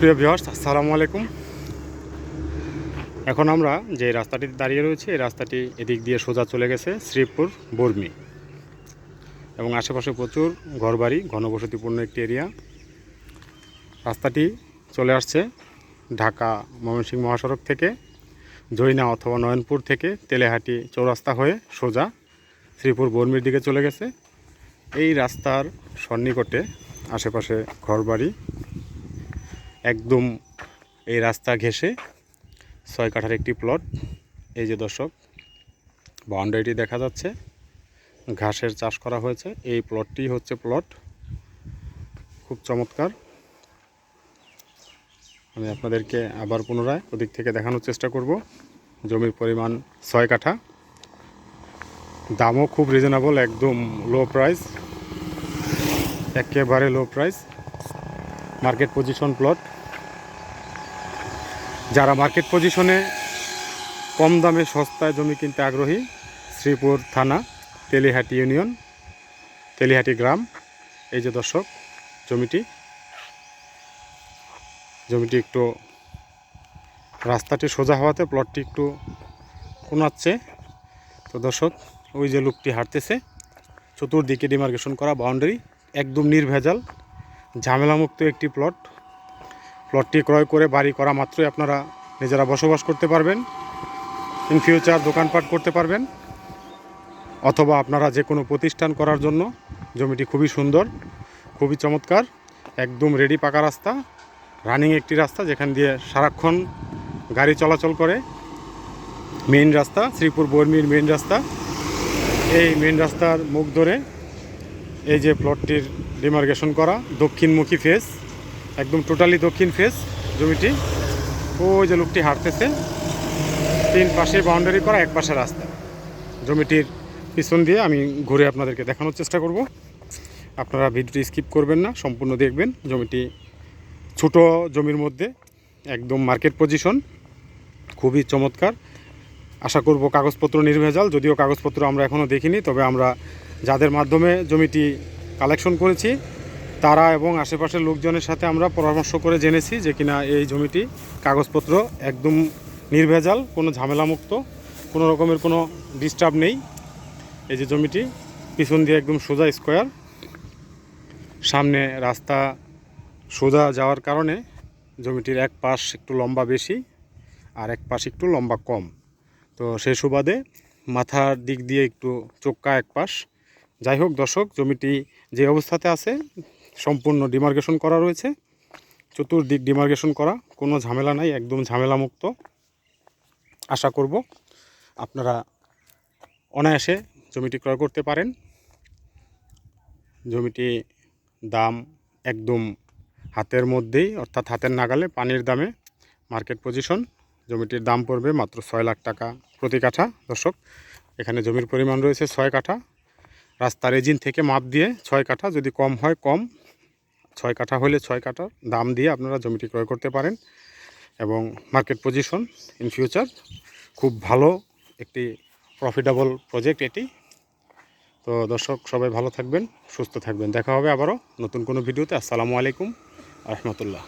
প্রিয় বিহাস আসসালামু আলাইকুম। এখন আমরা যে রাস্তাটিতে দাঁড়িয়ে রয়েছি, এই রাস্তাটি এদিক দিয়ে সোজা চলে গেছে শ্রীপুর বর্মি এবং আশেপাশে প্রচুর ঘরবাড়ি, ঘনবসতিপূর্ণ একটি এরিয়া। রাস্তাটি চলে আসছে ঢাকা ময়মনসিংহ মহাসড়ক থেকে, জৈনা অথবা নয়নপুর থেকে তেলেহাটি চৌরাস্তা হয়ে সোজা শ্রীপুর বর্মির দিকে চলে গেছে। এই রাস্তার সন্নিকটে আশেপাশে ঘরবাড়ি একদম এই রাস্তা ঘেঁষে ছয় কাঠার একটি প্লট এই যে দর্শক বাউন্ডারিটি দেখা যাচ্ছে, ঘাসের চাষ করা হয়েছে। এই প্লটটি হচ্ছে প্লট খুব চমৎকার। আমি আপনাদেরকে আবার পুনরায় ওদিক থেকে দেখানোর চেষ্টা করব। জমির পরিমাণ ছয় কাঠা। দামও খুব রিজনেবল একদম লো প্রাইস একেবারে low price market position plot যারা মার্কেট পজিশনে কম দামে সস্তায় জমি কিনতে আগ্রহী, শ্রীপুর থানা, তেলিহাটি ইউনিয়ন, তেলিহাটি গ্রাম। এই যে দর্শক, জমিটি। জমিটি একটু রাস্তাটি সোজা হওয়াতে প্লটটি একটু কোনাচ্ছে। তো দর্শক, ওই যে লোকটি হাঁটতেছে, চতুর্দিকে ডিমার্কেশন করা বাউন্ডারি একদম নির্ভেজাল, ঝামেলামুক্ত একটি প্লট প্লটটি ক্রয় করে বাড়ি করা মাত্রই আপনারা নিজেরা বসবাস করতে পারবেন। ইন ফিউচার দোকানপাট করতে পারবেন। অথবা আপনারা যে কোনো প্রতিষ্ঠান করার জন্য জমিটি খুবই সুন্দর, খুবই চমৎকার, একদম রেডি পাকা রাস্তা রানিং একটি রাস্তা যেখান দিয়ে সারাক্ষণ গাড়ি চলাচল করে। মেইন রাস্তা, শ্রীপুর বর্মির মেইন রাস্তা। এই মেইন রাস্তার মুখ ধরে এই যে প্লটটির ডিমার্গেশন করা দক্ষিণমুখী ফেস একদম টোটালি দক্ষিণ ফেস জমিটি। ওই যে লোকটি হাঁটতেছে। তিন পাশে বাউন্ডারি করা, এক পাশে রাস্তা। জমিটির পিছন দিয়ে আমি ঘুরে আপনাদেরকে দেখানোর চেষ্টা করব। আপনারা ভিডিওটি স্কিপ করবেন না, সম্পূর্ণ দেখবেন জমিটি ছোট জমির মধ্যে, একদম মার্কেট পজিশন খুবই চমৎকার। আশা করব কাগজপত্র নির্ভেজাল, যদিও কাগজপত্র আমরা এখনও দেখিনি, তবে আমরা যাদের মাধ্যমে জমিটি কালেকশন করেছি তারা এবং আশেপাশের লোকজনের সাথে আমরা পরামর্শ করে জেনেছি যে কিনা এই জমিটি কাগজপত্র একদম নির্ভেজাল, কোনো ঝামেলামুক্ত, কোনো রকমের কোনো ডিস্টার্ব নেই। এই যে জমিটি পিছন দিয়ে একদম সোজা স্কোয়ার সামনে রাস্তা সোজা যাওয়ার কারণে জমিটির এক পাশ একটু লম্বা বেশি আর এক পাশ একটু লম্বা কম। তো সেই সুবাদে মাথার দিক দিয়ে একটু চোক্কা এক পাশ। যাই হোক দর্শক, জমিটি যে অবস্থাতে আছে সম্পূর্ণ ডিমার্গেশন করা রয়েছে। চতুর্দিক ডিমার্গেশন করা, কোনো ঝামেলা নাই, একদম ঝামেলামুক্ত। আশা করব আপনারা অনায়াসে জমিটি ক্রয় করতে পারেন। জমিটি দাম একদম হাতের মধ্যেই, অর্থাৎ হাতের নাগালে পানির দামে মার্কেট পজিশন। জমিটির দাম পড়বে মাত্র ছয় লাখ টাকা প্রতি কাঠা। দর্শক, এখানে জমির পরিমাণ রয়েছে ছয় কাঠা। রাস্তার এজিন থেকে মাপ দিয়ে ছয় কাঠা, যদি কম হয় কম। ছয় কাঠা হলে ছয় কাঠা দাম দিয়ে আপনারা জমিটি ক্রয় করতে পারেন এবং মার্কেট পজিশন ইন ফিউচার খুব ভালো একটি প্রফিটেবল প্রজেক্ট এটি। তো দর্শক, সবাই ভালো থাকবেন, সুস্থ থাকবেন। দেখা হবে আবারও নতুন কোনো ভিডিওতে। আসসালামু আলাইকুম রহমতুল্লাহ